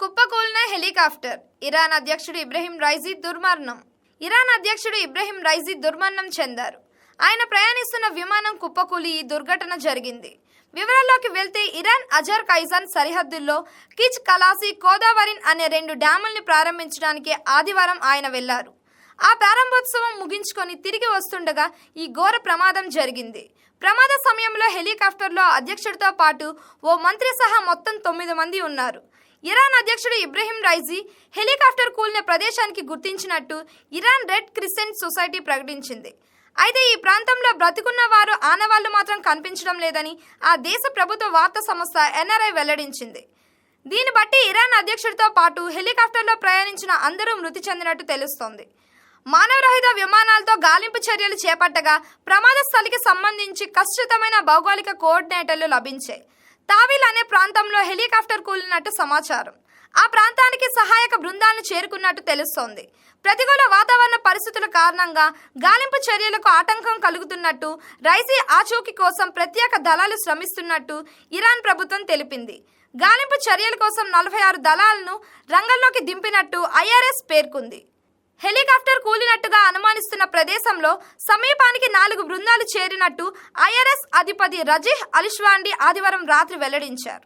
కుప్పకూలిన helicopter. Iran అధ్యక్షుడు ఇబ్రహీం రైజీ దుర్మరణం. Iran అధ్యక్షుడు ఇబ్రహీం రైజీ దుర్మరణం చెందారు. ఆయన ప్రయాణిస్తున్న విమానం కుప్పకూలి ఈ దుర్ఘటన జరిగింది. వివరాల్లోకి వెళ్తే ఇరాన్ అజర్ కైజాన్ సరిహద్దుల్లో కిచ్ కలాసి కోదావరిన్ అనే రెండు డ్యాముల్ని ప్రారంభించడానికి ఆదివారం ఆయన వెళ్ళారు. ఆ ప్రారంభోత్సవం ముగించుకొని తిరిగి వస్తుండగా ఈ ఘోర ప్రమాదం జరిగింది. ప్రమాద సమయంలో హెలికాప్టర్లో అధ్యక్షుడితో పాటు ఓ మంత్రి సహా మొత్తం తొమ్మిది మంది ఉన్నారు. ఇరాన్ అధ్యక్షుడు ఇబ్రహీం రైజీ హెలికాప్టర్ కూలిన ప్రదేశానికి గుర్తించినట్టు ఇరాన్ రెడ్ క్రిసెంట్ సొసైటీ ప్రకటించింది. అయితే ఈ ప్రాంతంలో బ్రతికున్న వారు ఆనవాళ్ళు మాత్రం కనిపించడం లేదని ఆ దేశ ప్రభుత్వ వార్తా సంస్థ ఎన్ఆర్ఐ వెల్లడించింది. దీన్ని బట్టి ఇరాన్ అధ్యక్షుడితో పాటు హెలికాప్టర్లో ప్రయాణించిన అందరూ మృతి చెందినట్టు తెలుస్తోంది. మానవరహిత విమానాలతో గాలింపు చర్యలు చేపట్టగా ప్రమాద స్థలికి సంబంధించి ఖచ్చితమైన భౌగోళిక కోఆర్డినేటర్లు లభించాయి. తావిల్ అనే ప్రాంతంలో హెలికాప్టర్ కూలినట్టు సమాచారం. ఆ ప్రాంతానికి సహాయక బృందాలను చేరుకున్నట్టు తెలుస్తోంది. ప్రతికూల వాతావరణ పరిస్థితుల కారణంగా గాలింపు చర్యలకు ఆటంకం కలుగుతున్నట్టు రైసీ ఆచూకీ కోసం ప్రత్యేక దళాలు శ్రమిస్తున్నట్టు ఇరాన్ ప్రభుత్వం తెలిపింది. గాలింపు చర్యల కోసం నలభై ఆరు దళాలను రంగంలోకి దింపినట్టు ఐఆర్ఎస్ పేర్కొంది. హెలికాప్టర్ కూలినట్టుగా అనుమానిస్తున్న ప్రదేశంలో సమీపానికి నాలుగు బృందాలు చేరినట్టు ఐఆర్ఎస్ అధిపతి రజీహ్ అలిష్వాండి ఆదివారం రాత్రి వెల్లడించారు.